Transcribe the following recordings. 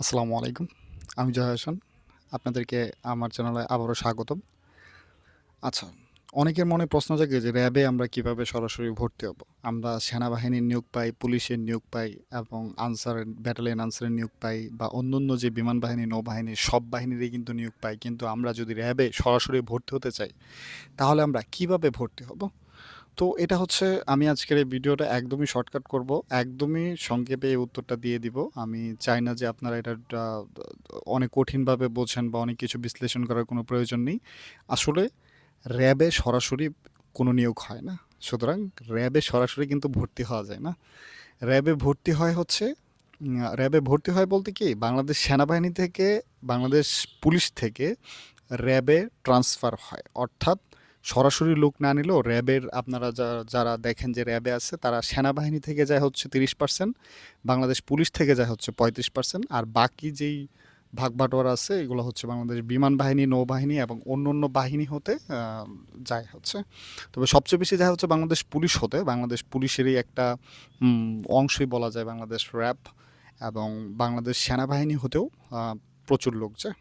আসসালামু আলাইকুম। আমি জয় হাসান। আপনাদেরকে আমার চ্যানেলে আবারও স্বাগতম। আচ্ছা অনেকের মনে প্রশ্ন জাগে যে র্যাবে আমরা কীভাবে সরাসরি ভর্তি হব? আমরা সেনাবাহিনীর নিয়োগ পাই, পুলিশের নিয়োগ পাই এবং আনসারের, ব্যাটালিয়ন আনসারের নিয়োগ পাই বা অন্য অন্য যে বিমান বাহিনী, নৌবাহিনী, সব বাহিনীরই কিন্তু নিয়োগ পাই। কিন্তু আমরা যদি র্যাবে সরাসরি ভর্তি হতে চাই, তাহলে আমরা কীভাবে ভর্তি হব? তো এটা হচ্ছে আমি আজকের এই ভিডিওটা একদমই শর্টকাট করব, একদমই সংক্ষেপে এই উত্তরটা দিয়ে দিব। আমি চাই না যে আপনারা এটা অনেক কঠিনভাবে বোঝেন বা অনেক কিছু বিশ্লেষণ করার কোনো প্রয়োজন নেই। আসলে র্যাবে সরাসরি কোনো নিয়োগ হয় না। সুতরাং র্যাবে সরাসরি কিন্তু ভর্তি হওয়া যায় না। র্যাবে ভর্তি হয় হচ্ছে র্যাবে ভর্তি হয় বলতে কি, বাংলাদেশ সেনাবাহিনী থেকে, বাংলাদেশ পুলিশ থেকে র্যাবে ট্রান্সফার হয়। অর্থাৎ সরাসরি লোক না নিলেও র্যাবের আপনারা যারা দেখেন যে র্যাবে আছে, তারা সেনাবাহিনী থেকে যায় হচ্ছে তিরিশ পার্সেন্ট বাংলাদেশ পুলিশ থেকে যায় হচ্ছে পঁয়ত্রিশ পার্সেন্ট আর বাকি যেই ভাগ বাটোয়ারা আছে, এগুলো হচ্ছে বাংলাদেশ বিমান বাহিনী, নৌবাহিনী এবং অন্য অন্য বাহিনী হতে যায় হচ্ছে। তবে সবচেয়ে বেশি যায় হচ্ছে বাংলাদেশ পুলিশ হতে। বাংলাদেশ পুলিশেরই একটা অংশই বলা যায় বাংলাদেশ র্যাব এবং বাংলাদেশ সেনাবাহিনী হতেও প্রচুর লোক যায়।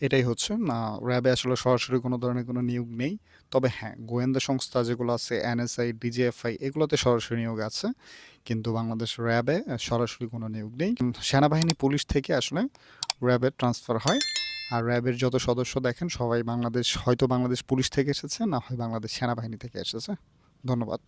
এটাই হচ্ছে। না, র্যাবে আসলে সরাসরি কোনো ধরনের কোনো নিয়োগ নেই। তবে হ্যাঁ গোয়েন্দা সংস্থা যেগুলো আছে, এনএসআই, ডিজিএফআই, এগুলোতে সরাসরি নিয়োগ আছে। কিন্তু বাংলাদেশ র্যাবে সরাসরি কোনো নিয়োগ নেই। সেনাবাহিনী, পুলিশ থেকে আসলে র্যাবে ট্রান্সফার হয়। আর র্যাবের যত সদস্য দেখেন, সবাই বাংলাদেশ, হয়তো বাংলাদেশ পুলিশ থেকে এসেছে, না হয় বাংলাদেশ সেনাবাহিনী থেকে এসেছে। ধন্যবাদ।